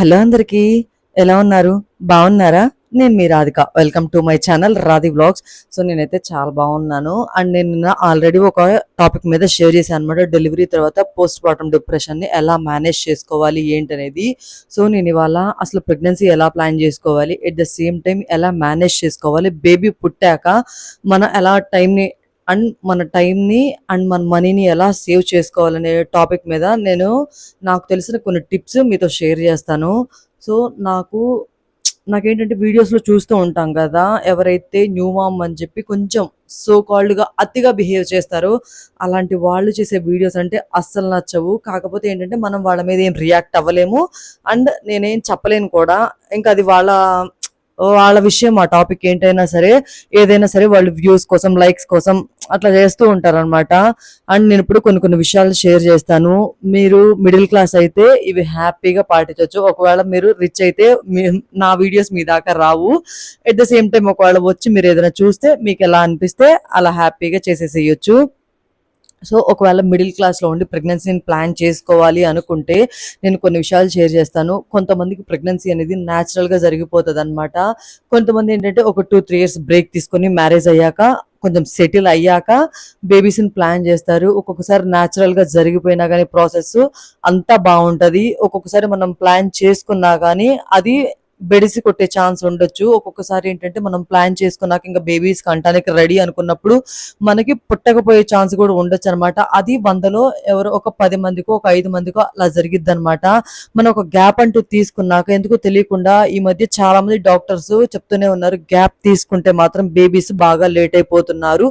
Hello అందరికీ ఎలా ఉన్నారు? బాగున్నారా? నేను మీ Radhika. Welcome to my channel Radhi blogs so నేనైతే చాలా బాగున్నాను. అండ్ నేను నిన్న ఆల్రెడీ ఒక టాపిక్ మీద షేర్ చేశాను అనమాట డెలివరీ తర్వాత పోస్ట్ మార్టం డిప్రెషన్ని ఎలా మేనేజ్ చేసుకోవాలి ఏంటనేది. సో నేను ఇవాళ అసలు ప్రెగ్నెన్సీ ఎలా ప్లాన్ చేసుకోవాలి ఎట్ ద సేమ్ టైం ఎలా మేనేజ్ చేసుకోవాలి బేబీ పుట్టాక మనం ఎలా టైంని అండ్ మన టైంని అండ్ మన మనీని ఎలా సేవ్ చేసుకోవాలనే టాపిక్ మీద నేను నాకు తెలిసిన కొన్ని టిప్స్ మీతో షేర్ చేస్తాను. సో నాకు నాకేంటంటే వీడియోస్లో చూస్తూ ఉంటాం కదా ఎవరైతే న్యూ మామ్ అని చెప్పి కొంచెం సో కాల్డ్గా అతిగా బిహేవ్ చేస్తారో అలాంటి వాళ్ళు చేసే వీడియోస్ అంటే అస్సలు నచ్చవు. కాకపోతే ఏంటంటే మనం వాళ్ళ మీద ఏం రియాక్ట్ అవ్వలేము. అండ్ నేనేం చెప్పలేను కూడా. ఇంకా అది వాళ్ళ వాళ్ళ విషయం ఆ టాపిక్ ఏంటైనా సరే ఏదైనా సరే వాళ్ళు వ్యూస్ కోసం లైక్స్ కోసం అట్లా చేస్తూ ఉంటారు అనమాట అండ్ నేను ఇప్పుడు కొన్ని కొన్ని విషయాలు షేర్ చేస్తాను. మీరు మిడిల్ క్లాస్ అయితే ఇవి హ్యాపీగా పాటించవచ్చు ఒకవేళ మీరు రిచ్ అయితే మీ నా వీడియోస్ మీ దాకా రావు. ఎట్ ద సేమ్ టైం ఒకవేళ వచ్చి మీరు ఏదైనా చూస్తే మీకు ఎలా అనిపిస్తే అలా హ్యాపీగా చేసేసేయచ్చు. సో ఒకవేళ మిడిల్ క్లాస్లో ఉండి ప్రెగ్నెన్సీని ప్లాన్ చేసుకోవాలి అనుకుంటే నేను కొన్ని విషయాలు షేర్ చేస్తాను. కొంతమందికి ప్రెగ్నెన్సీ అనేది న్యాచురల్గా జరిగిపోతుంది అనమాట కొంతమంది ఏంటంటే ఒక టూ త్రీ ఇయర్స్ బ్రేక్ తీసుకొని మ్యారేజ్ అయ్యాక కొంచెం సెటిల్ అయ్యాక బేబీస్ని ప్లాన్ చేస్తారు. ఒక్కొక్కసారి న్యాచురల్గా జరిగిపోయినా కానీ ప్రాసెస్ అంతా బాగుంటుంది. ఒక్కొక్కసారి మనం ప్లాన్ చేసుకున్నా కానీ అది బెడిసి కొట్టే ఛాన్స్ ఉండొచ్చు. ఒక్కొక్కసారి ఏంటంటే మనం ప్లాన్ చేసుకున్నాక ఇంకా బేబీస్ కంటానికి రెడీ అనుకున్నప్పుడు మనకి పుట్టకపోయే ఛాన్స్ కూడా ఉండొచ్చు అనమాట అది వందలో ఎవరో ఒక పది మందికో ఒక ఐదు మందికో అలా జరిగిద్ది అనమాట మనం ఒక గ్యాప్ అంటూ తీసుకున్నాక ఎందుకు తెలియకుండా ఈ మధ్య చాలా మంది డాక్టర్స్ చెప్తూనే ఉన్నారు గ్యాప్ తీసుకుంటే మాత్రం బేబీస్ బాగా లేట్ అయిపోతున్నారు.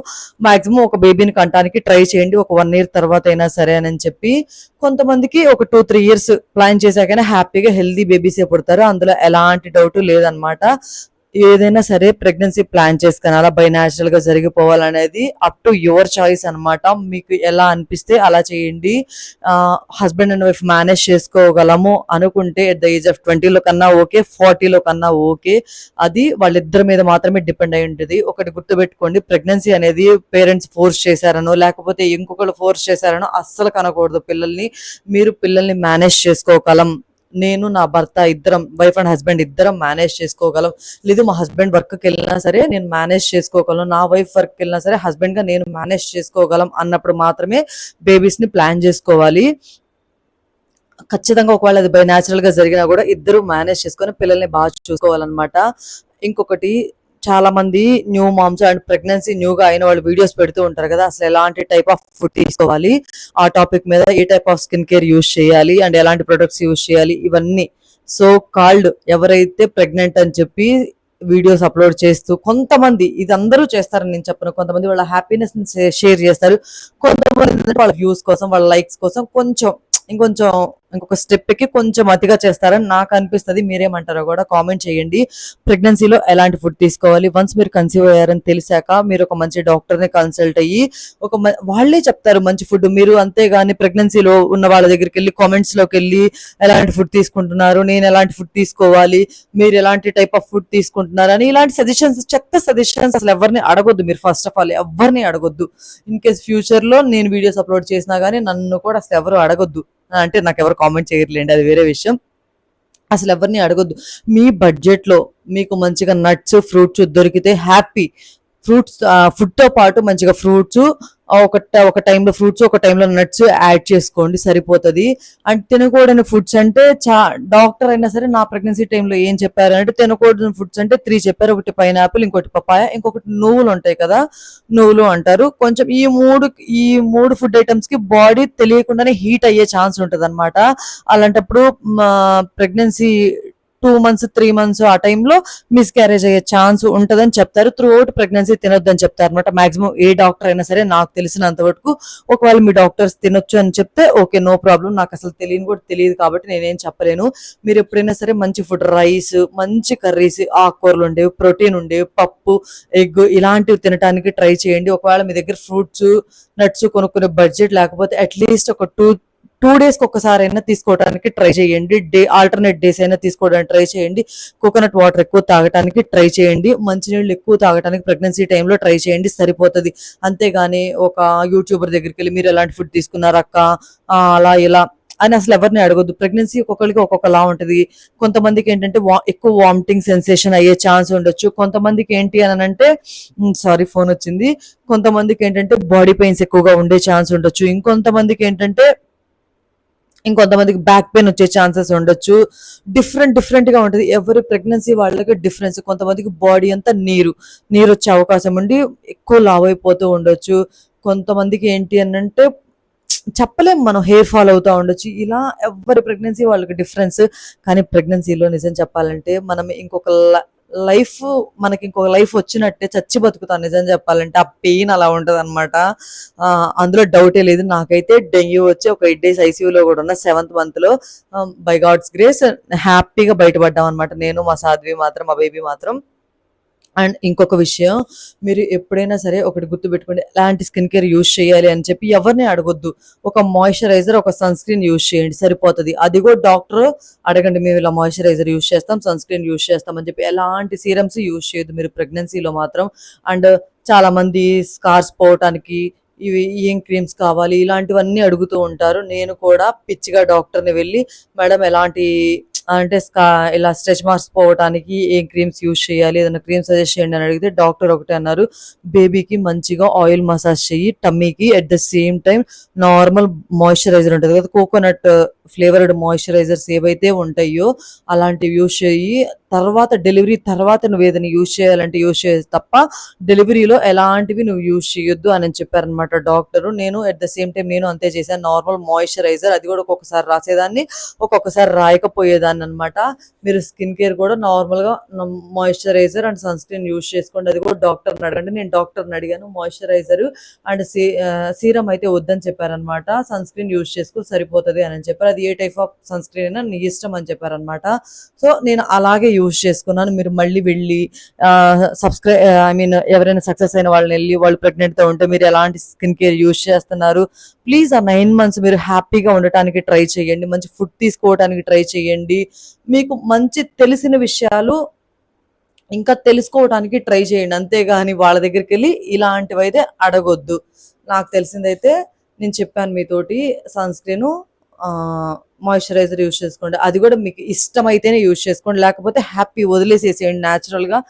మాక్సిమం ఒక బేబీని కంటానికి ట్రై చేయండి ఒక వన్ ఇయర్ తర్వాత అయినా సరే అని చెప్పి కొంతమందికి ఒక టూ త్రీ ఇయర్స్ ప్లాన్ చేశాకనే హ్యాపీగా హెల్దీ బేబీసే పుడతారు. అందులో ఎలాంటి డౌట్ లేదనమాట ఏదైనా సరే ప్రెగ్నెన్సీ ప్లాన్ చేసుకుని అలా బై న్యాచురల్గా జరిగిపోవాలనేది అప్ టు యువర్ చాయిస్ అన్నమాట. మీకు ఎలా అనిపిస్తే అలా చేయండి. హస్బెండ్ అండ్ వైఫ్ మేనేజ్ చేసుకోగలము అనుకుంటే ఎట్ ద ఏజ్ ఆఫ్ ట్వంటీలో కన్నా ఓకే ఫార్టీలో కన్నా ఓకే అది వాళ్ళిద్దరి మీద మాత్రమే డిపెండ్ అయి ఉంటుంది. ఒకటి గుర్తుపెట్టుకోండి ప్రెగ్నెన్సీ అనేది పేరెంట్స్ ఫోర్స్ చేశారనో లేకపోతే ఇంకొకరు ఫోర్స్ చేశారనో అస్సలు కనకూడదు పిల్లల్ని. మీరు పిల్లల్ని మేనేజ్ చేసుకోగలం నేను నా భర్త ఇద్దరం వైఫ్ అండ్ హస్బెండ్ ఇద్దరం మేనేజ్ చేసుకోగలం. లేదు మా హస్బెండ్ వర్క్కి వెళ్ళినా సరే నేను మేనేజ్ చేసుకోగలను. నా వైఫ్ వర్క్కి వెళ్ళినా సరే హస్బెండ్గా నేను మేనేజ్ చేసుకోగలం అన్నప్పుడు మాత్రమే బేబీస్ని ప్లాన్ చేసుకోవాలి. ఖచ్చితంగా ఒకవేళ అది బై న్యాచురల్గా జరిగినా కూడా ఇద్దరు మేనేజ్ చేసుకొని పిల్లల్ని బాగా చూసుకోవాలన్నమాట. ఇంకొకటి చాలా మంది న్యూ మామ్స్ అండ్ ప్రెగ్నెన్సీ న్యూగా అయిన వాళ్ళు వీడియోస్ పెడుతూ ఉంటారు కదా. అసలు ఎలాంటి టైప్ ఆఫ్ ఫుడ్ తీసుకోవాలి? ఆ టాపిక్ మీద a type of skin care use చేయాలి? అండ్ ఎలాంటి ప్రొడక్ట్స్ యూజ్ చేయాలి? ఇవన్నీ. సో కాల్డ్ ఎవరైతే ప్రెగ్నెంట్ అని చెప్పి వీడియోస్ అప్లోడ్ చేస్తూ కొంతమంది ఇది అందరూ చేస్తారని నేను చెప్పను. కొంతమంది వాళ్ళ హ్యాపీనెస్ షేర్ చేస్తారు. కొంతమంది వాళ్ళ వ్యూస్ కోసం వాళ్ళ లైక్స్ కోసం కొంచెం ఇంకొంచెం ఇంకొక స్టెప్కి కొంచెం అతిగా చేస్తారని నాకు అనిపిస్తుంది. మీరేమంటారో కూడా కామెంట్ చేయండి. ప్రెగ్నెన్సీలో ఎలాంటి ఫుడ్ తీసుకోవాలి? వన్స్ మీరు కన్సీవ్ అయ్యారని తెలిసాక మీరు ఒక మంచి డాక్టర్ని కన్సల్ట్ అయ్యి ఒక వాళ్ళే చెప్తారు మంచి ఫుడ్. మీరు అంతేగాని ప్రెగ్నెన్సీలో ఉన్న వాళ్ళ దగ్గరికి వెళ్ళి కామెంట్స్లోకి వెళ్ళి ఎలాంటి ఫుడ్ తీసుకుంటున్నారు? నేను ఎలాంటి ఫుడ్ తీసుకోవాలి? మీరు ఎలాంటి టైప్ ఆఫ్ ఫుడ్ తీసుకుంటున్నారు? అని ఇలాంటి సజెషన్స్ చెత్త సజెషన్స్ అసలు ఎవరిని అడగొద్దు. మీరు ఫస్ట్ ఆఫ్ ఆల్ ఎవరిని అడగొద్దు. ఇన్ కేస్ ఫ్యూచర్లో నేను వీడియోస్ అప్లోడ్ చేసినా కానీ నన్ను కూడా అసలు ఎవరు అడగొద్దు. అంటే నాకు ఎవరు కామెంట్ చేయట్లేండి అది వేరే విషయం. అసలు ఎవరిని అడగొద్దు. మీ బడ్జెట్లో మీకు మంచిగా నట్స్ ఫ్రూట్స్ దొరికితే హ్యాపీ ఫ్రూట్స్ ఫుడ్తో పాటు మంచిగా ఫ్రూట్స్ ఒక ఒక టైంలో ఫ్రూట్స్ ఒక టైంలో నట్స్ యాడ్ చేసుకోండి సరిపోతుంది. అండ్ తినకూడని ఫుడ్స్ అంటే చా డాక్టర్ అయినా సరే నా ప్రెగ్నెన్సీ టైంలో ఏం చెప్పారు అంటే తినకూడని ఫుడ్స్ అంటే త్రీ చెప్పారు. ఒకటి పైనాపిల్ ఇంకోటి పపాయ ఇంకొకటి నువ్వులు ఉంటాయి కదా నువ్వులు అంటారు. కొంచెం ఈ మూడు ఈ మూడు ఫుడ్ ఐటమ్స్కి బాడీ తెలియకుండానే హీట్ అయ్యే ఛాన్స్ ఉంటుంది అనమాట అలాంటప్పుడు pregnancy two months three months ఆ టైంలో మిస్క్యారేజ్ అయ్యే ఛాన్స్ ఉంటుందని చెప్తారు. త్రూ అవుట్ ప్రెగ్నెన్సీ తినొద్దని చెప్తారు అనమాట మాక్సిమం ఏ డాక్టర్ అయినా సరే నాకు తెలిసినంత వరకు ఒకవేళ మీ డాక్టర్స్ తినొచ్చు అని చెప్తే ఓకే నో ప్రాబ్లం నాకు అసలు తెలియని కూడా తెలియదు కాబట్టి నేనేం చెప్పలేను. మీరు ఎప్పుడైనా సరే మంచి ఫుడ్ రైస్ మంచి కర్రీస్ ఆకుకూరలు ఉండేవి ప్రోటీన్ ఉండేవి పప్పు ఎగ్ ఇలాంటివి తినడానికి ట్రై చేయండి. ఒకవేళ మీ దగ్గర ఫ్రూట్స్ నట్స్ కొనుక్కునే బడ్జెట్ లేకపోతే అట్లీస్ట్ ఒక టూ టూ డేస్కి ఒకసారి అయినా తీసుకోవడానికి ట్రై చేయండి. డే ఆల్టర్నేట్ డేస్ అయినా తీసుకోవడానికి ట్రై చేయండి. కోకోనట్ వాటర్ ఎక్కువ తాగడానికి ట్రై చేయండి. మంచినీళ్ళు ఎక్కువ తాగడానికి ప్రెగ్నెన్సీ టైంలో ట్రై చేయండి. సరిపోతుంది. అంతేగాని ఒక యూట్యూబర్ దగ్గరికి వెళ్ళి మీరు ఎలాంటి ఫుడ్ తీసుకున్నారు అక్క? అలా ఇలా అని అసలు ఎవరిని అడగొద్దు. ప్రెగ్నెన్సీ ఒక్కొక్కరికి ఒక్కొక్కలా ఉంటుంది. కొంతమందికి ఏంటంటే వా- ఎక్కువ వామిటింగ్ సెన్సేషన్ అయ్యే ఛాన్స్ ఉండొచ్చు. కొంతమందికి ఏంటి అని అంటే సారీ ఫోన్ వచ్చింది. కొంతమందికి ఏంటంటే బాడీ పెయిన్స్ ఎక్కువగా ఉండే ఛాన్స్ ఉండొచ్చు. ఇంకొంతమందికి ఏంటంటే ఇంకొంతమందికి బ్యాక్ పెయిన్ వచ్చే ఛాన్సెస్ ఉండొచ్చు. డిఫరెంట్ డిఫరెంట్గా ఉంటుంది. ఎవరి ప్రెగ్నెన్సీ వాళ్ళకి డిఫరెన్స్ కొంతమందికి బాడీ అంతా నీరు. నీరు వచ్చే అవకాశం ఉండి ఎక్కువ లావ్ అయిపోతూ ఉండొచ్చు. కొంతమందికి ఏంటి అని అంటే చెప్పలేము మనం హెయిర్ ఫాల్ అవుతూ ఉండొచ్చు. ఇలా ఎవరి ప్రెగ్నెన్సీ వాళ్ళకి డిఫరెన్స్ కానీ ప్రెగ్నెన్సీలో నిజం చెప్పాలంటే మనం ఇంకొక లైఫ్ మనకి ఇంకొక లైఫ్ వచ్చినట్టే చచ్చి బతుకుతాను నిజం చెప్పాలంటే. ఆ పెయిన్ అలా ఉంటుంది అనమాట అందులో డౌటే లేదు. నాకైతే డెంగ్యూ వచ్చి ఒక ఎయిట్ డేస్ ఐసీయూలో కూడా ఉన్న సెవెంత్ మంత్లో బై గాడ్స్ గ్రేస్ హ్యాపీగా బయటపడ్డాం అనమాట నేను మా సాధ్వి మాత్రం మా బేబీ మాత్రం. అండ్ ఇంకొక విషయం మీరు ఎప్పుడైనా సరే ఒకటి గుర్తుపెట్టుకోండి ఎలాంటి స్కిన్ కేర్ యూజ్ చేయాలి అని చెప్పి ఎవరిని అడగొద్దు. ఒక మాయిశ్చరైజర్ ఒక సన్ స్క్రీన్ యూజ్ చేయండి సరిపోతుంది. అది కూడా డాక్టర్ అడగండి మేము ఇలా మాయిశ్చరైజర్ యూజ్ చేస్తాం సన్ స్క్రీన్ యూజ్ చేస్తాం అని చెప్పి. ఎలాంటి సీరమ్స్ యూజ్ చేయదు మీరు ప్రెగ్నెన్సీలో మాత్రం. అండ్ చాలా మంది స్కార్స్ పోవటానికి ఇవి ఏం క్రీమ్స్ కావాలి ఇలాంటివన్నీ అడుగుతూ ఉంటారు. నేను కూడా పిచ్చిగా డాక్టర్ని వెళ్ళి మేడం ఎలాంటి అంటే స్కా ఇలా స్ట్రెచ్ మార్క్స్ పోవడానికి ఏం క్రీమ్స్ యూజ్ చేయాలి? ఏదైనా క్రీమ్ సజెస్ట్ చేయండి అని అడిగితే డాక్టర్ ఒకటే అన్నారు. బేబీకి మంచిగా ఆయిల్ మసాజ్ చేయి టమ్మీకి at the same time normal moisturiser ఉంటుంది కదా కోకోనట్ ఫ్లేవర్డ్ మాయిశ్చరైజర్స్ ఏవైతే ఉంటాయో అలాంటివి యూజ్ చేయి తర్వాత డెలివరీ తర్వాత నువ్వు ఏదైనా యూజ్ చేయాలంటే యూజ్ చేయదు తప్ప డెలివరీలో ఎలాంటివి నువ్వు యూజ్ చేయొద్దు అని చెప్పారనమాట డాక్టర్. నేను ఎట్ ద సేమ్ టైం నేను అంతే చేశాను. నార్మల్ మాయిశ్చరైజర్ అది కూడా ఒక్కొక్కసారి రాసేదాన్ని ఒక్కొక్కసారి రాయకపోయేదాన్ని అనమాట మీరు స్కిన్ కేర్ కూడా నార్మల్గా moisturiser and sunscreen use చేసుకోండి. అది కూడా డాక్టర్ని అడగండి. నేను డాక్టర్ని అడిగాను మాయిశ్చరైజర్ అండ్ సీరం అయితే వద్దని చెప్పారనమాట సన్ స్క్రీన్ యూజ్ చేసుకో సరిపోతుంది అని చెప్పారు. అది ఏ టైప్ ఆఫ్ సన్ స్క్రీన్ అయినా నీ ఇష్టం అని చెప్పారనమాట సో నేను అలాగే యూజ్ చేసుకున్నాను. మీరు మళ్ళీ వెళ్ళి సబ్స్క్రై ఐ మీన్ ఎవరైనా సక్సెస్ అయిన వాళ్ళని వెళ్ళి వాళ్ళు ప్రెగ్నెంట్తో ఉంటే మీరు ఎలాంటి స్కిన్ కేర్ యూజ్ చేస్తున్నారు? ప్లీజ్ ఆ నైన్ మంత్స్ మీరు హ్యాపీగా ఉండటానికి ట్రై చేయండి. మంచి ఫుడ్ తీసుకోవడానికి ట్రై చేయండి. మీకు మంచి తెలిసిన విషయాలు ఇంకా తెలుసుకోవడానికి ట్రై చేయండి. అంతేగాని వాళ్ళ దగ్గరికి వెళ్ళి ఇలాంటివి అయితే అడగొద్దు. నాకు తెలిసిందైతే నేను చెప్పాను మీతోటి సన్ స్క్రీన్ మాయిశ్చరైజర్ యూజ్ చేసుకోండి. అది కూడా మీకు ఇష్టమైతేనే యూజ్ చేసుకోండి. లేకపోతే హ్యాపీ వదిలేసేసేయండి. న్యాచురల్గా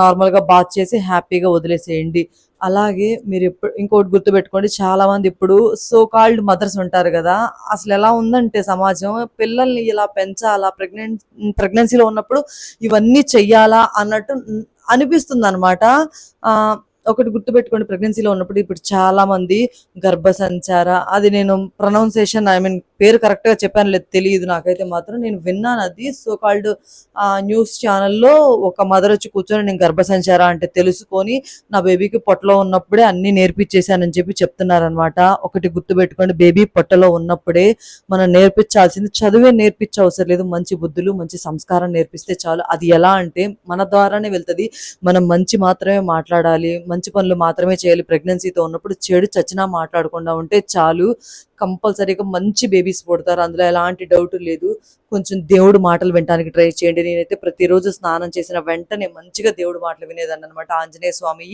నార్మల్గా బాత్ చేసి హ్యాపీగా వదిలేసేయండి. అలాగే మీరు ఇప్పుడు ఇంకోటి గుర్తుపెట్టుకోండి. చాలామంది ఇప్పుడు సో కాల్డ్ మదర్స్ ఉంటారు కదా. అసలు ఎలా ఉందంటే సమాజం పిల్లల్ని ఇలా పెంచాలా ప్రెగ్నెంట్ ప్రెగ్నెన్సీలో ఉన్నప్పుడు ఇవన్నీ చెయ్యాలా అన్నట్టు అనిపిస్తుంది అనమాట ఒకటి గుర్తుపెట్టుకోండి. ప్రెగ్నెన్సీలో ఉన్నప్పుడు ఇప్పుడు చాలా మంది గర్భసంచార అది నేను ప్రొనౌన్సేషన్ ఐ మీన్ పేరు కరెక్ట్గా చెప్పాను లేదు తెలియదు నాకైతే మాత్రం. నేను విన్నాను అది సో కాల్డ్ న్యూస్ ఛానల్లో ఒక మదర్ వచ్చి కూర్చొని నేను గర్భసంచార అంటే తెలుసుకొని నా బేబీకి పొట్టలో ఉన్నప్పుడే అన్ని నేర్పించేశానని చెప్పి చెప్తున్నారనమాట ఒకటి గుర్తుపెట్టుకోండి బేబీ పొట్టలో ఉన్నప్పుడే మనం నేర్పించాల్సింది చదువే నేర్పించే అవసరం లేదు. మంచి బుద్ధులు మంచి సంస్కారం నేర్పిస్తే చాలు. అది ఎలా అంటే మన ద్వారానే వెళ్తది. మనం మంచి మాత్రమే మాట్లాడాలి మంచి పనులు మాత్రమే చేయాలి. ప్రెగ్నెన్సీతో ఉన్నప్పుడు చెడు చచ్చినా మాట్లాడకుండా ఉంటే చాలు. కంపల్సరీగా మంచి బేబీస్ పుడతారు. అందులో ఎలాంటి డౌట్ లేదు. కొంచెం దేవుడు మాటలు వినడానికి ట్రై చేయండి. నేనైతే ప్రతిరోజు స్నానం చేసిన వెంటనే మంచిగా దేవుడు మాటలు వినేదాన్ని అనమాట ఆంజనేయ స్వామి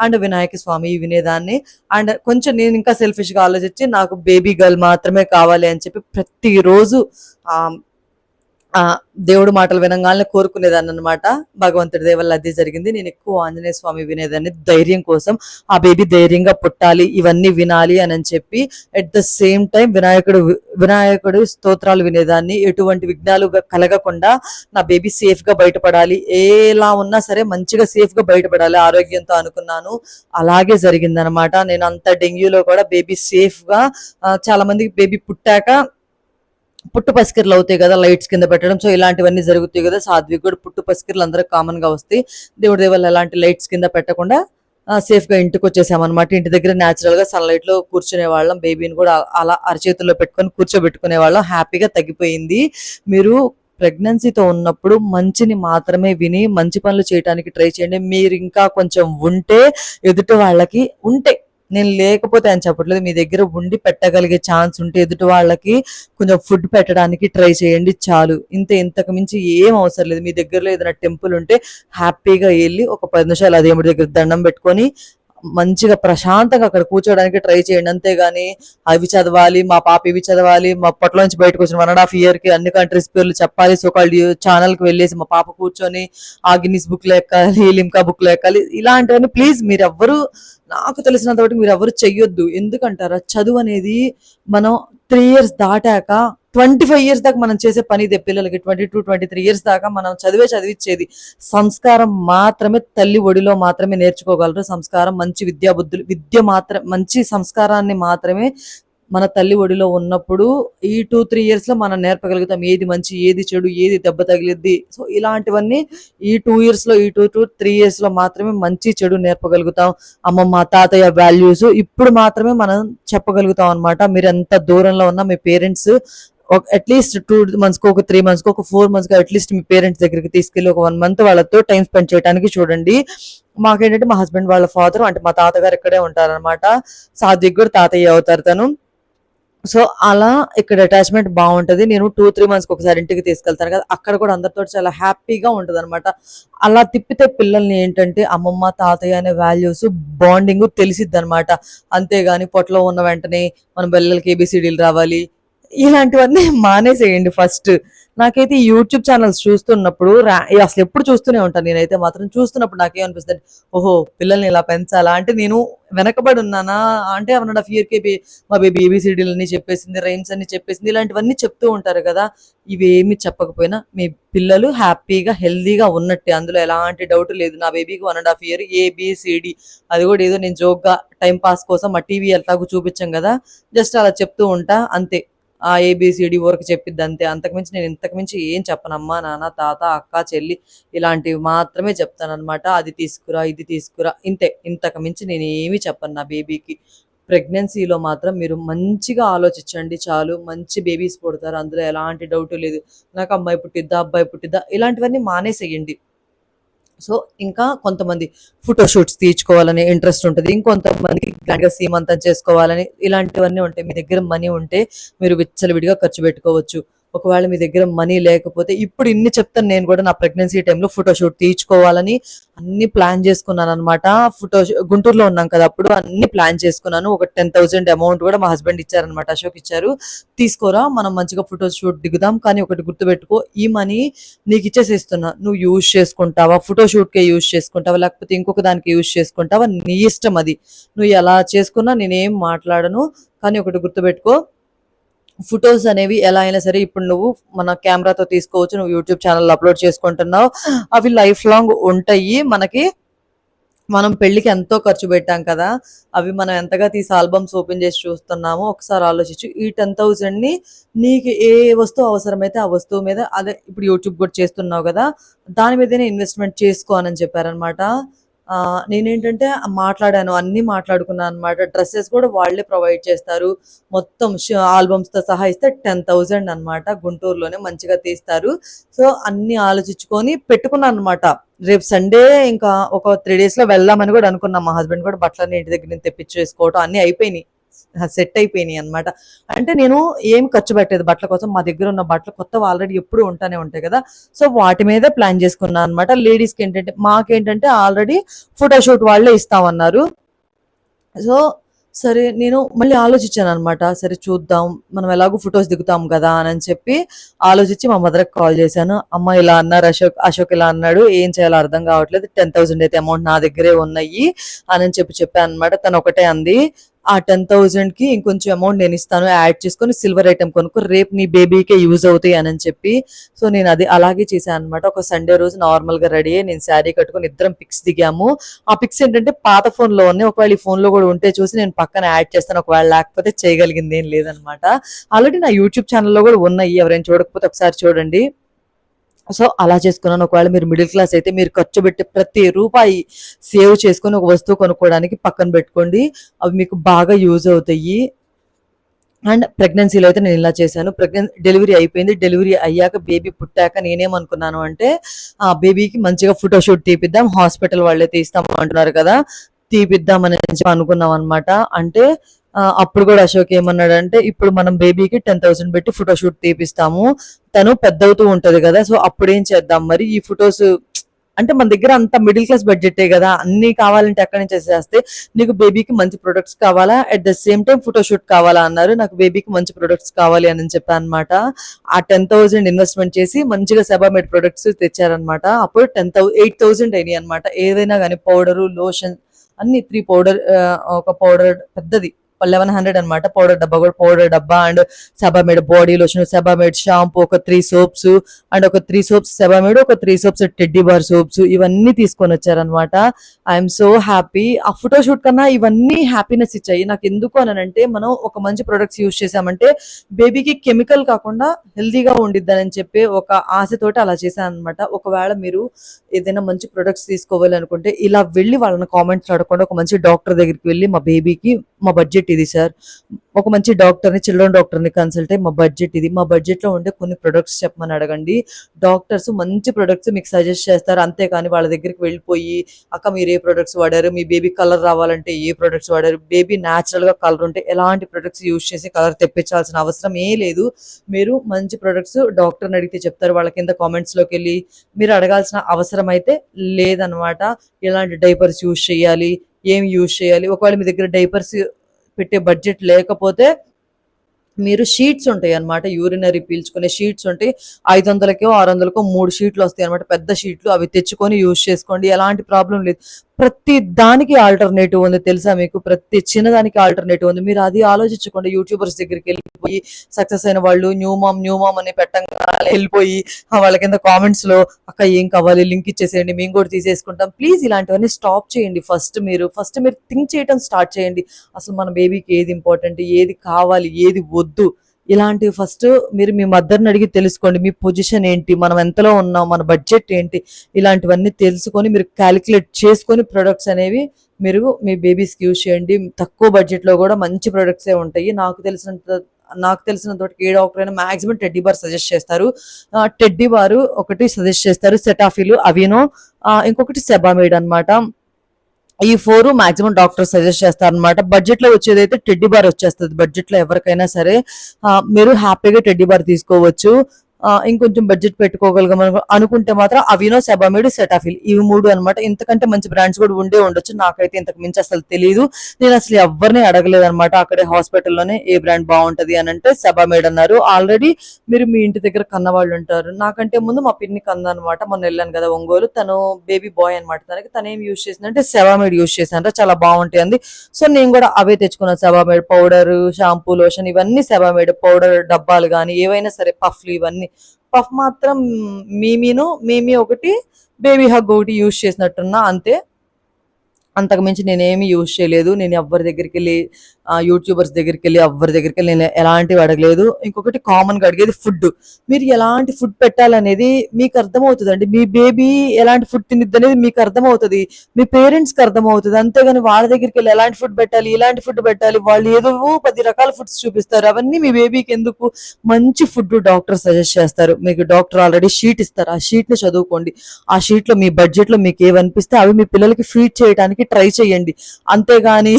అండ్ వినాయక స్వామి వినేదాన్ని. అండ్ కొంచెం నేను ఇంకా సెల్ఫిష్గా ఆలోచించి నాకు బేబీ గర్ల్ మాత్రమే కావాలి అని చెప్పి ప్రతిరోజు ఆ దేవుడు మాటలు వినంగానే కోరుకునేదాన్ని అనమాట భగవంతుడి దేవల్ల అది జరిగింది. నేను ఎక్కువ ఆంజనేయ స్వామి వినేదాన్ని ధైర్యం కోసం. ఆ బేబీ ధైర్యంగా పుట్టాలి ఇవన్నీ వినాలి అని చెప్పి ఎట్ ద సేమ్ టైం వినాయకుడు వినాయకుడు స్తోత్రాలు వినేదాన్ని. ఎటువంటి విఘ్నాలు కలగకుండా నా బేబీ సేఫ్గా బయటపడాలి. ఎలా ఉన్నా సరే మంచిగా సేఫ్గా బయటపడాలి ఆరోగ్యంతో అనుకున్నాను. అలాగే జరిగిందనమాట నేను అంత డెంగ్యూలో కూడా బేబీ సేఫ్గా చాలా మందికి బేబీ పుట్టాక పుట్టు పసికిర్లు అవుతాయి కదా లైట్స్ కింద పెట్టడం. సో ఇలాంటివన్నీ జరుగుతాయి కదా సాధ్విక్ కూడా పుట్టు పసికిర్లు అందరూ కామన్గా వస్తాయి. దేవుడి దేవుళ్ళు ఎలాంటి లైట్స్ కింద పెట్టకుండా సేఫ్గా ఇంటికి వచ్చేసామన్నమాట. ఇంటి దగ్గర న్యాచురల్గా సన్లైట్లో కూర్చునే వాళ్ళం. బేబీని కూడా అలా అరచేతుల్లో పెట్టుకొని కూర్చోబెట్టుకునే వాళ్ళం. హ్యాపీగా తగ్గిపోయింది. మీరు ప్రెగ్నెన్సీతో ఉన్నప్పుడు మంచిని మాత్రమే విని మంచి పనులు చేయడానికి ట్రై చేయండి. మీరు ఇంకా కొంచెం ఉంటే ఎదుటి వాళ్ళకి ఉంటే నేను లేకపోతే అని చెప్పట్లేదు. మీ దగ్గర ఉండి పెట్టగలిగే ఛాన్స్ ఉంటే ఎదుటి వాళ్ళకి కొంచెం ఫుడ్ పెట్టడానికి ట్రై చేయండి చాలు. ఇంత ఇంతకు మించి ఏం అవసరం లేదు. మీ దగ్గరలో ఏదైనా టెంపుల్ ఉంటే హ్యాపీగా వెళ్ళి ఒక పది నిమిషాలు అదేమిటి దగ్గర దండం పెట్టుకొని మంచిగా ప్రశాంతంగా అక్కడ కూర్చోవడానికి ట్రై చేయండి. అంతేగాని అవి చదవాలి మా పాప ఇవి చదవాలి మా పొట్టలోంచి బయటకు వచ్చిన వన్ అండ్ హాఫ్ ఇయర్కి అన్ని కంట్రీస్ పేర్లు చెప్పాలి సో ఛానల్కి వెళ్ళేసి మా పాప కూర్చొని ఆ గిన్నిస్ బుక్ లెక్కాలి లిమ్కా బుక్ లెక్కాలి ఎక్కాలి ఇలాంటివన్నీ ప్లీజ్ మీరు ఎవ్వరు నాకు తెలిసినంత వరకు మీరు ఎవరు చెయ్యొద్దు. ఎందుకంటారా? చదువు అనేది మనం త్రీ ఇయర్స్ దాటాక ట్వంటీ ఫైవ్ ఇయర్స్ దాకా మనం చేసే పని ఇదే పిల్లలకి twenty two twenty three years దాకా మనం చదివే చదివించేది సంస్కారం మాత్రమే తల్లి ఒడిలో మాత్రమే నేర్చుకోగలరు. సంస్కారం మంచి విద్యా బుద్ధులు విద్య మాత్రం మంచి సంస్కారాన్ని మాత్రమే మన తల్లి ఒడిలో ఉన్నప్పుడు ఈ టూ త్రీ ఇయర్స్లో మనం నేర్పగలుగుతాం. ఏది మంచి ఏది చెడు ఏది దెబ్బ తగిలిద్ది. సో ఇలాంటివన్నీ ఈ టూ ఇయర్స్లో ఈ టూ టూ త్రీ ఇయర్స్లో మాత్రమే మంచి చెడు నేర్పగలుగుతాం. అమ్మమ్మ తాతయ్య వాల్యూస్ ఇప్పుడు మాత్రమే మనం చెప్పగలుగుతాం అన్నమాట. మీరు ఎంత దూరంలో ఉన్నా మీ పేరెంట్స్ ఒక అట్లీస్ట్ టూ మంత్స్కి ఒక త్రీ మంత్స్కి ఒక ఫోర్ మంత్స్కి అట్లీస్ట్ మీ పేరెంట్స్ దగ్గరికి తీసుకెళ్ళి ఒక వన్ మంత్ వాళ్ళతో టైం స్పెండ్ చేయడానికి చూడండి. మాకేంటంటే మా హస్బెండ్ వాళ్ళ ఫాదర్ అంటే మా తాతగారు ఇక్కడే ఉంటారన్నమాట. సాధ్విక్ కూడా తాతయ్య అవుతారు తను. సో అలా ఇక్కడ అటాచ్మెంట్ బాగుంటుంది. నేను టూ త్రీ మంత్స్కి ఒకసారి ఇంటికి తీసుకెళ్తాను కదా అక్కడ కూడా అందరితో చాలా హ్యాపీగా ఉంటుంది అనమాట అలా తిప్పితే పిల్లల్ని ఏంటంటే అమ్మమ్మ తాతయ్య అనే వాల్యూస్ బాండింగ్ తెలిసిద్ది అనమాట అంతేగాని పొట్టలో ఉన్న వెంటనే మన పిల్లలకి ఏబిసిడీలు రావాలి. ఇలాంటివన్నీ మానేసేయండి ఫస్ట్. నాకైతే ఈ యూట్యూబ్ ఛానల్స్ చూస్తున్నప్పుడు అసలు ఎప్పుడు చూస్తూనే ఉంటాను నేనైతే మాత్రం. చూస్తున్నప్పుడు నాకేమనిపిస్తుంది ఓహో పిల్లల్ని ఇలా పెంచాలా? అంటే నేను వెనకబడి ఉన్నానా? అంటే వన్ అండ్ హాఫ్ ఇయర్కి మా బేబీ ఏబీసీడీలన్నీ అన్ని చెప్పేసింది రైమ్స్ అన్ని చెప్పేసింది ఇలాంటివన్నీ చెప్తూ ఉంటారు కదా. ఇవేమి చెప్పకపోయినా మీ పిల్లలు హ్యాపీగా హెల్దీగా ఉన్నట్టే. అందులో ఎలాంటి డౌట్ లేదు. నా బేబీకి one and half year ABCD. అది కూడా ఏదో నేను జోక్గా టైం పాస్ కోసం మా టీవీ ఎలాగో చూపించాం కదా. జస్ట్ అలా చెప్తూ ఉంటా అంతే. ఆ ఏబిసిడి e వరకు చెప్పిద్ది అంతే. అంతకుమించి నేను ఇంతకుమించి ఏం చెప్పనమ్మా నాన్న తాత అక్క చెల్లి ఇలాంటివి మాత్రమే చెప్తాను అనమాట అది తీసుకురా ఇది తీసుకురా. ఇంతే. ఇంతకు మించి నేను ఏమీ చెప్పను నా బేబీకి. ప్రెగ్నెన్సీలో మాత్రం మీరు మంచిగా ఆలోచించండి చాలు. మంచి బేబీస్ పుడతారు. అందులో ఎలాంటి డౌట్ లేదు. నాకు అమ్మాయి పుట్టిద్దా అబ్బాయి పుట్టిద్దా ఇలాంటివన్నీ మానేసేయండి. సో ఇంకా కొంతమంది ఫోటో షూట్స్ తీయించుకోవాలని ఇంట్రెస్ట్ ఉంటుంది. ఇంకొంతమందికి గ్రాండ్గా సీమంతం చేసుకోవాలని ఇలాంటివన్నీ ఉంటాయి. మీ దగ్గర మనీ ఉంటే మీరు విచ్చలవిడిగా ఖర్చు పెట్టుకోవచ్చు. ఒకవేళ మీ దగ్గర మనీ లేకపోతే ఇప్పుడు ఇన్ని చెప్తాను నేను కూడా నా ప్రెగ్నెన్సీ టైంలో ఫోటోషూట్ తీయించుకోవాలని అన్ని ప్లాన్ చేసుకున్నాను అనమాట ఫోటో గుంటూరులో ఉన్నాం కదా అప్పుడు అన్ని ప్లాన్ చేసుకున్నాను. ఒక టెన్ థౌసండ్ అమౌంట్ కూడా మా హస్బెండ్ ఇచ్చారనమాట అశోక్ ఇచ్చారు. తీసుకోరా మనం మంచిగా ఫోటో షూట్ దిగుదాం కానీ ఒకటి గుర్తుపెట్టుకో ఈ మనీ నీకు ఇచ్చేసి ఇస్తున్నా నువ్వు యూజ్ చేసుకుంటావా? ఫోటో షూట్ యూజ్ చేసుకుంటావా? లేకపోతే ఇంకొక దానికి యూజ్ చేసుకుంటావా? నీ ఇష్టం అది. నువ్వు ఎలా చేసుకున్నా నేనేం మాట్లాడను కానీ ఒకటి గుర్తుపెట్టుకో ఫొటోస్ అనేవి ఎలా అయినా సరే ఇప్పుడు నువ్వు మన కెమెరాతో తీసుకోవచ్చు నువ్వు యూట్యూబ్ ఛానల్ అప్లోడ్ చేసుకుంటున్నావు. అవి లైఫ్ లాంగ్ ఉంటాయి. మనకి మనం పెళ్ళికి ఎంతో ఖర్చు పెట్టాం కదా అవి మనం ఎంతగా తీసి ఆల్బమ్స్ ఓపెన్ చేసి చూస్తున్నామో ఒకసారి ఆలోచించు. ఈ టెన్ థౌజండ్ని నీకు ఏ వస్తువు అవసరమైతే ఆ వస్తువు మీద అదే ఇప్పుడు యూట్యూబ్ కూడా చేస్తున్నావు కదా దాని మీదనే ఇన్వెస్ట్మెంట్ చేసుకో అని చెప్పారనమాట నేనేంటంటే మాట్లాడాను అన్ని మాట్లాడుకున్నాను అనమాట డ్రెస్సెస్ కూడా వాళ్ళే ప్రొవైడ్ చేస్తారు. మొత్తం ఆల్బమ్స్తో సహా ఇస్తే టెన్ థౌజండ్ అనమాట గుంటూరులోనే మంచిగా తీస్తారు. సో అన్ని ఆలోచించుకొని పెట్టుకున్నాను అనమాట రేపు సండే ఇంకా ఒక త్రీ డేస్లో వెళ్దామని కూడా అనుకున్నాం మా హస్బెండ్ కూడా బట్టలన్నీ ఇంటి దగ్గర నుంచి తెప్పించేసుకోవటం అన్ని అయిపోయినాయి. సెట్ అయిపోయినాయి అనమాట అంటే నేను ఏం ఖర్చు పెట్టేది బట్టల కోసం. మా దగ్గర ఉన్న బట్టలు కొత్తవి ఆల్రెడీ ఎప్పుడు ఉంటానే ఉంటాయి కదా. సో వాటి మీద ప్లాన్ చేసుకున్నాను అనమాట లేడీస్కి ఏంటంటే మాకేంటంటే ఆల్రెడీ ఫోటోషూట్ వాళ్ళే ఇస్తామన్నారు. సో సరే నేను మళ్ళీ ఆలోచించాను అనమాట సరే చూద్దాం. మనం ఎలాగో ఫొటోస్ దిగుతాం కదా అని చెప్పి ఆలోచించి మా మదర్కి కాల్ చేశాను. అమ్మ ఇలా అన్నారు అశోక్ అశోక్ ఇలా అన్నాడు. ఏం చేయాలో అర్థం కావట్లేదు. టెన్ థౌసండ్ అయితే అమౌంట్ నా దగ్గరే ఉన్నాయి అని చెప్పి చెప్పాను అనమాట తను ఒకటే అంది. ఆ టెన్ థౌజండ్కి ఇంకొంచెం అమౌంట్ నేను ఇస్తాను యాడ్ చేసుకొని సిల్వర్ ఐటమ్ కొనుక్కో రేపు నీ బేబీకే యూజ్ అవుతాయి అని చెప్పి. సో నేను అది అలాగే చేశాను అనమాట ఒక సండే రోజు నార్మల్గా రెడీ అయ్యి నేను శారీ కట్టుకొని ఇద్దరం పిక్స్ దిగాము. ఆ పిక్స్ ఏంటంటే పాత ఫోన్లో ఉన్నాయి. ఒకవేళ ఈ ఫోన్లో కూడా ఉంటే చూసి నేను పక్కన యాడ్ చేస్తాను. ఒకవేళ లేకపోతే చేయగలిగింది ఏం లేదనమాట ఆల్రెడీ నా యూట్యూబ్ ఛానల్లో కూడా ఉన్నాయి. ఎవరైనా చూడకపోతే ఒకసారి చూడండి. సో అలా చేసుకున్నాను. ఒకవేళ మీరు మిడిల్ క్లాస్ అయితే మీరు ఖర్చు పెట్టే ప్రతి రూపాయి సేవ్ చేసుకొని ఒక వస్తువు కొనుక్కోవడానికి పక్కన పెట్టుకోండి. అవి మీకు బాగా యూజ్ అవుతాయి. అండ్ ప్రెగ్నెన్సీలో అయితే నేను ఇలా చేశాను. ప్రెగ్నెన్ డెలివరీ అయిపోయింది. డెలివరీ అయ్యాక బేబీ పుట్టాక నేనేమనుకున్నాను అంటే ఆ బేబీకి మంచిగా ఫోటోషూట్ తీపిద్దాం. హాస్పిటల్ వాళ్ళే తీస్తాం అంటున్నారు కదా తీపిద్దాం అని అనుకున్నాం అనమాట అంటే అప్పుడు కూడా అశోక్ ఏమన్నాడంటే ఇప్పుడు మనం బేబీకి టెన్ థౌసండ్ పెట్టి ఫోటోషూట్ తీపిస్తాము. తను పెద్ద అవుతూ ఉంటది కదా సో అప్పుడు ఏం చేద్దాం? మరి ఈ ఫొటోస్ అంటే మన దగ్గర అంత మిడిల్ క్లాస్ బడ్జెటే కదా అన్ని కావాలంటే ఎక్కడి నుంచి చేస్తే నీకు బేబీకి మంచి ప్రొడక్ట్స్ కావాలా? At the same time photoshoot కావాలా అన్నారు నాకు బేబీకి మంచి ప్రొడక్ట్స్ కావాలి అని చెప్పాను అనమాట ఆ టెన్ థౌసండ్ ఇన్వెస్ట్మెంట్ చేసి మంచిగా సెబామేడ్ ప్రొడక్ట్స్ తెచ్చారనమాట అప్పుడు టెన్ థౌ ఎయిట్ థౌసండ్ అయినాయి అనమాట ఏదైనా కానీ పౌడరు లోషన్ అన్ని త్రీ పౌడర్ ఒక పౌడర్ పెద్దది. లెవెన్ హండ్రెడ్ అనమాట పౌడర్ డబ్బా కూడా పౌడర్ డబ్బా and Sebamed body lotion Sebamed shampoo ఒక త్రీ సోప్స్ అండ్ ఒక త్రీ సోప్స్ సెబామేడ్ ఒక three soaps teddy bar soaps ఇవన్నీ తీసుకొని వచ్చారనమాట ఐఎమ్ సో హ్యాపీ. ఆ ఫోటోషూట్ కన్నా ఇవన్నీ హ్యాపీనెస్ ఇచ్చాయి. నాకు ఎందుకు అని అంటే మనం ఒక మంచి ప్రొడక్ట్స్ యూజ్ చేసామంటే బేబీకి కెమికల్ కాకుండా హెల్దీగా ఉండిద్దని చెప్పి ఒక ఆశతోటి అలా చేశాను అనమాట ఒకవేళ మీరు ఏదైనా మంచి ప్రొడక్ట్స్ తీసుకోవాలనుకుంటే ఇలా వెళ్ళి వాళ్ళని కామెంట్స్ అడగకుండా ఒక మంచి డాక్టర్ దగ్గరికి వెళ్ళి మా బేబీకి మా బడ్జెట్ ఇది సార్ ఒక మంచి డాక్టర్ని చిల్డ్రన్ డాక్టర్ని కన్సల్ట్ అయ్యి మా బడ్జెట్ ఇది. మా బడ్జెట్లో ఉండే కొన్ని ప్రొడక్ట్స్ చెప్పమని అడగండి. డాక్టర్స్ మంచి ప్రొడక్ట్స్ మీకు సజెస్ట్ చేస్తారు. అంతేకాని వాళ్ళ దగ్గరికి వెళ్ళిపోయి అక్క మీరు ఏ ప్రొడక్ట్స్ వాడారు? మీ బేబీ కలర్ రావాలంటే ఏ ప్రొడక్ట్స్ వాడారు? బేబీ న్యాచురల్గా కలర్ ఉంటే ఎలాంటి ప్రొడక్ట్స్ యూజ్ చేసి కలర్ తెప్పించాల్సిన అవసరం ఏ లేదు. మీరు మంచి ప్రొడక్ట్స్ డాక్టర్ని అడిగితే చెప్తారు. వాళ్ళ కింద కామెంట్స్లోకి వెళ్ళి మీరు అడగాల్సిన అవసరం అయితే లేదనమాట. ఎలాంటి డైపర్స్ యూజ్ చేయాలి? ఏం యూజ్ చేయాలి? ఒకవేళ మీ దగ్గర డైపర్స్ పెట్టే బడ్జెట్ లేకపోతే మీరు షీట్స్ ఉంటాయి అన్నమాట యూరినరీ పీల్చుకునే షీట్స్ ఉంటాయి. ఐదు వందలకో ఆరు వందలకో మూడు షీట్లు వస్తాయి అనమాట పెద్ద షీట్లు అవి తెచ్చుకొని యూజ్ చేసుకోండి. ఎలాంటి ప్రాబ్లం లేదు. ప్రతి దానికి ఆల్టర్నేటివ్ ఉంది తెలుసా మీకు? ప్రతి చిన్నదానికి ఆల్టర్నేటివ్ ఉంది. మీరు అది ఆలోచించకుండా యూట్యూబర్స్ దగ్గరికి వెళ్ళిపోయి సక్సెస్ అయిన వాళ్ళు న్యూ మామ్ న్యూ మామ్ అని పెట్టంగా వెళ్ళిపోయి వాళ్ళ కింద కామెంట్స్లో అక్క ఏం కావాలి? లింక్ ఇచ్చేసేయండి మేము కూడా తీసేసుకుంటాం. ప్లీజ్ ఇలాంటివన్నీ స్టాప్ చేయండి ఫస్ట్ మీరు. ఫస్ట్ మీరు థింక్ చేయడం స్టార్ట్ చేయండి. అసలు మన బేబీకి ఏది ఇంపార్టెంట్ ఏది కావాలి? ఏది వద్దు? ఇలాంటివి ఫస్ట్ మీరు మీ మదర్ని అడిగి తెలుసుకోండి మీ పొజిషన్ ఏంటి మనం ఎంతలో ఉన్నాం మన బడ్జెట్ ఏంటి ఇలాంటివన్నీ తెలుసుకొని మీరు క్యాలిక్యులేట్ చేసుకొని ప్రొడక్ట్స్ అనేవి మీరు మీ బేబీస్కి యూజ్ చేయండి. తక్కువ బడ్జెట్లో కూడా మంచి ప్రొడక్ట్సే ఉంటాయి. నాకు తెలిసినంత నాకు తెలిసిన తోటి ఏ డాక్టర్ అయినా మాక్సిమం టెడ్డీ బార్ సజెస్ట్ చేస్తారు. టెడ్డీ బారు ఒకటి సజెస్ట్ చేస్తారు సెటాఫిల్ అవినో ఇంకొకటి సెబామేడ్ అనమాట ఈ ఫోర్ మాక్సిమం డాక్టర్ సజెస్ట్ చేస్తారు అనమాట బడ్జెట్లో వచ్చేది అయితే టెడ్డీ బార్ వచ్చేస్తుంది. బడ్జెట్లో ఎవరికైనా సరే మీరు హ్యాపీగా టెడ్డీ బార్ తీసుకోవచ్చు. ఇంకొంచెం బడ్జెట్ పెట్టుకోగలగం అనుకుంటే మాత్రం అవినో సెబామిడ్ సెటాఫిల్ ఇవి మూడు అన్నమాట. ఇంతకంటే మంచి బ్రాండ్స్ కూడా ఉండే ఉండొచ్చు. నాకైతే ఇంతకు మించి అసలు తెలియదు నేను అసలు ఎవరిని అడగలేదు అనమాట అక్కడే హాస్పిటల్లోనే ఏ బ్రాండ్ బాగుంటది అని అంటే సెబామేడ్ అన్నారు. ఆల్రెడీ మీరు మీ ఇంటి దగ్గర కన్న వాళ్ళు ఉంటారు. నాకంటే ముందు మా పిన్ని కన్న అనమాట మొన్న వెళ్ళాను కదా ఒంగోలు. తను బేబీ బాయ్ అనమాట తనకి తను ఏం యూజ్ చేసిందంటే సెబామేడ్ యూజ్ చేశాను చాలా బాగుంటుంది సో నేను కూడా అవే తెచ్చుకున్నాను. సెబామేడ్ పౌడర్ షాంపూ లోషన్ ఇవన్నీ సెబామేడ్ పౌడర్ డబ్బాలు కానీ ఏవైనా సరే పఫ్లు ఇవన్నీ పఫ్ మాత్రం మీమీను మీమీ ఒకటి బేబీ హగ్ ఒకటి యూజ్ చేసినట్టున్నా అంతే. అంతకు మించి నేనేమి యూజ్ చేయలేదు. నేను ఎవరి దగ్గరికి వెళ్ళి యూట్యూబర్స్ దగ్గరికి వెళ్ళి ఎవరి దగ్గరికి వెళ్ళి నేను ఎలాంటివి అడగలేదు. ఇంకొకటి కామన్గా అడిగేది ఫుడ్ మీరు ఎలాంటి ఫుడ్ పెట్టాలనేది మీకు అర్థమవుతుందండి. మీ బేబీ ఎలాంటి ఫుడ్ తినిద్ది అనేది మీకు అర్థమవుతుంది. మీ పేరెంట్స్కి అర్థమవుతుంది. అంతేగాని వాళ్ళ దగ్గరికి వెళ్ళి ఎలాంటి ఫుడ్ పెట్టాలి ఇలాంటి ఫుడ్ పెట్టాలి వాళ్ళు ఏదో పది రకాల ఫుడ్స్ చూపిస్తారు. అవన్నీ మీ బేబీకి ఎందుకు? మంచి ఫుడ్ డాక్టర్ సజెస్ట్ చేస్తారు. మీకు డాక్టర్ ఆల్రెడీ షీట్ ఇస్తారు. ఆ షీట్ని చదువుకోండి. ఆ షీట్లో మీ బడ్జెట్లో మీకు ఏవనిపిస్తే అవి మీ పిల్లలకి ఫీడ్ చేయడానికి ట్రై చేయండి అంతేగాని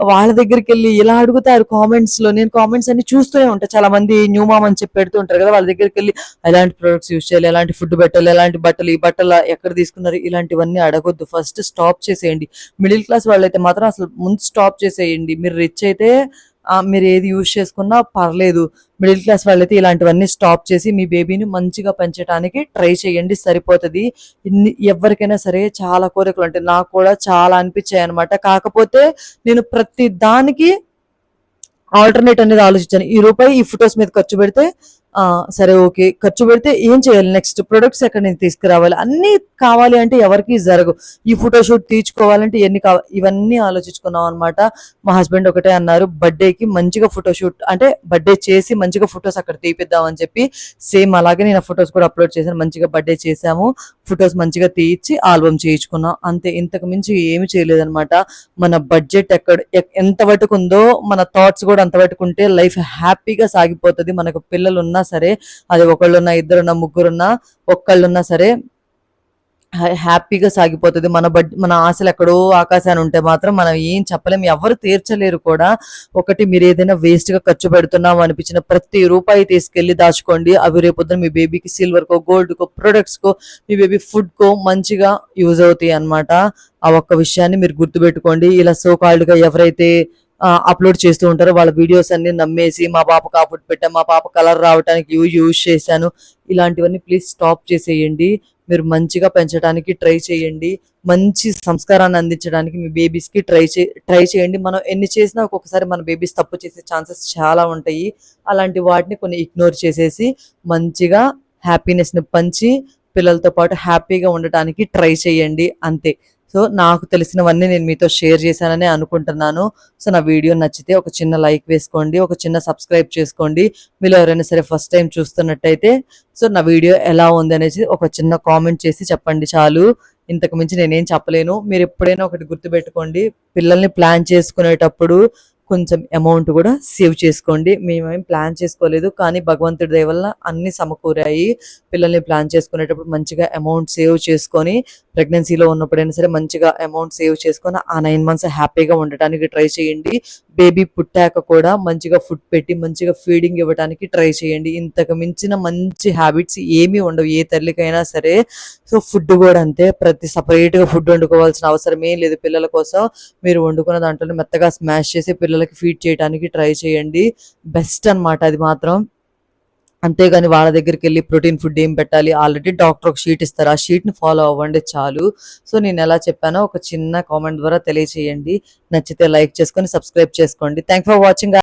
వాళ్ళ దగ్గరికి వెళ్ళి ఇలా అడుగుతారు కామెంట్స్లో. నేను కామెంట్స్ అన్ని చూస్తూనే ఉంటా. చాలా మంది న్యూ మామ్ అని చెప్పి పెడుతూ ఉంటారు కదా వాళ్ళ దగ్గరికి వెళ్ళి ఎలాంటి ప్రొడక్ట్స్ యూజ్ చేయాలి? ఎలాంటి ఫుడ్ పెట్టాలి? ఎలాంటి బట్టలు? ఈ బట్టలు ఎక్కడ తీసుకున్నారు? ఇలాంటివన్నీ అడగొద్దు. ఫస్ట్ స్టాప్ చేసేయండి. మిడిల్ క్లాస్ వాళ్ళైతే మాత్రం అసలు ముందు స్టాప్ చేసేయండి. మీరు రిచ్ అయితే మీరు ఏది యూజ్ చేసుకున్నా పర్లేదు. మిడిల్ క్లాస్ వాళ్ళైతే ఇలాంటివన్నీ స్టాప్ చేసి మీ బేబీని మంచిగా పెంచడానికి ట్రై చేయండి సరిపోతుంది. ఇన్ని ఎవరికైనా సరే చాలా కోరికలు ఉంటాయి. నాకు కూడా చాలా అనిపించాయి అనమాట కాకపోతే నేను ప్రతి దానికి ఆల్టర్నేట్ అనేది ఆలోచించాను. ఈ రూపాయి ఈ ఫొటోస్ మీద ఖర్చు పెడితే సరే ఓకే ఖర్చు పెడితే ఏం చేయాలి? నెక్స్ట్ ప్రొడక్ట్స్ ఎక్కడ నుంచి తీసుకురావాలి? అన్ని కావాలి అంటే ఎవరికి జరగవు. ఈ ఫోటో షూట్ తీర్చుకోవాలంటే ఎన్ని కావాలి ఇవన్నీ ఆలోచించుకున్నాం అనమాట మా హస్బెండ్ ఒకటే అన్నారు బర్త్డేకి మంచిగా ఫోటో షూట్ అంటే బర్త్డే చేసి మంచిగా ఫొటోస్ అక్కడ తీపిద్దాం అని చెప్పి సేమ్ అలాగే నేను ఫొటోస్ కూడా అప్లోడ్ చేశాను మంచిగా బర్త్డే చేసాము ఫొటోస్ మంచిగా తీయించి ఆల్బమ్ చేయించుకున్నాం. అంతే ఇంతకు మించి ఏమి చేయలేదన్నమాట. మన బడ్జెట్ ఎక్కడ ఎంత వరకు ఉందో మన థాట్స్ కూడా అంత వరకు ఉంటే లైఫ్ హ్యాపీగా సాగిపోతుంది. మనకు పిల్లలు ఉన్నా సరే అది ఒకళ్ళున్నా ఇద్దరున్నా ముగ్గురున్నా ఒక్కళ్ళున్నా సరే హ్యా హ్యాపీగా సాగిపోతుంది మన బడ్ మన ఆశలు ఎక్కడో ఆకాశాన్ని ఉంటే మాత్రం మనం ఏం చెప్పలేం. ఎవ్వరు తీర్చలేరు కూడా. ఒకటి మీరు ఏదైనా వేస్ట్‌గా ఖర్చు పెడుతున్నాం అనిపించిన ప్రతి రూపాయి తీసుకెళ్ళి దాచుకోండి. అవి రేపొద్దున మీ బేబీకి సిల్వర్‌కో, గోల్డ్‌కో, ప్రొడక్ట్స్‌కో, మీ బేబీ ఫుడ్‌కో మంచిగా యూజ్ అవుతాయన్నమాట. ఆ ఒక్క విషయాన్ని మీరు గుర్తుపెట్టుకోండి. ఇలా సో కాల్డ్‌గా ఎవరైతే అప్‌లోడ్ చేస్తూ ఉంటారు వాళ్ళ వీడియోస్ అన్ని నమ్మేసి మా పాపకు ఆ ఫుడ్ పెట్టాం, మా పాప కలర్ రావటానికి ఇవి యూజ్ చేశాను. ఇలాంటివన్నీ ప్లీజ్ స్టాప్ చేసేయండి. మీరు మంచిగా పెంచడానికి ట్రై చేయండి. మంచి సంస్కారాన్ని అందించడానికి మీ బేబీస్‌కి ట్రై చే ట్రై చేయండి. మనం ఎన్ని చేసినా ఒక్కొక్కసారి మన బేబీస్ తప్పు చేసే ఛాన్సెస్ చాలా ఉంటాయి. అలాంటి వాటిని కొన్ని ఇగ్నోర్ చేసేసి మంచిగా హ్యాపీనెస్‌ని పంచి పిల్లలతో పాటు హ్యాపీగా ఉండటానికి ట్రై చేయండి అంతే. సో, నాకు తెలిసినవన్నీ నేను మీతో షేర్ చేశానని అనుకుంటున్నాను. సో, నా వీడియో నచ్చితే ఒక చిన్న లైక్ వేసుకోండి. ఒక చిన్న సబ్స్క్రైబ్ చేసుకోండి. మీరు ఎవరైనా సరే ఫస్ట్ టైం చూస్తున్నట్టయితే సో, నా వీడియో ఎలా ఉంది అనేసి ఒక చిన్న కామెంట్ చేసి చెప్పండి చాలు. ఇంతకు మించి నేనేం చెప్పలేను. మీరు ఎప్పుడైనా ఒకటి గుర్తుపెట్టుకోండి. పిల్లల్ని ప్లాన్ చేసుకునేటప్పుడు కొంచెం అమౌంట్ కూడా సేవ్ చేసుకోండి. మేమేం ప్లాన్ చేసుకోలేదు. కానీ భగవంతుడి దయ వల్ల సమకూరాయి. పిల్లల్ని ప్లాన్ చేసుకునేటప్పుడు మంచిగా అమౌంట్ సేవ్ చేసుకొని ప్రెగ్నెన్సీలో ఉన్నప్పుడైనా సరే మంచిగా అమౌంట్ సేవ్ చేసుకొని ఆ నైన్ మంత్స్ హ్యాపీగా ఉండటానికి ట్రై చేయండి. బేబీ పుట్టాక కూడా మంచిగా ఫుడ్ పెట్టి మంచిగా ఫీడింగ్ ఇవ్వటానికి ట్రై చేయండి. ఇంతకు మించిన మంచి హ్యాబిట్స్ ఏమీ ఉండవు. ఏ తల్లికైనా సరే. సో, ఫుడ్ కూడా అంతే. ప్రతి సపరేట్గా ఫుడ్ వండుకోవాల్సిన అవసరం ఏం లేదు పిల్లల కోసం. మీరు వండుకున్న దాంట్లోనే మెత్తగా స్మాష్ చేసి పిల్లలకి ఫీడ్ చేయడానికి ట్రై చేయండి. బెస్ట్ అన్నమాట అది మాత్రం. అంతేగాని వాళ్ళ దగ్గరికి వెళ్ళి ప్రోటీన్ ఫుడ్ ఏం పెట్టాలి ఆల్రెడీ డాక్టర్ ఒక షీట్ ఇస్తారు. ఆ షీట్‌ని ఫాలో అవ్వండి చాలు. సో, నేను ఎలా చెప్పానో ఒక చిన్న కామెంట్ ద్వారా తెలియచేయండి. నచ్చితే లైక్ చేసుకొని సబ్స్క్రైబ్ చేసుకోండి. Thank for watching.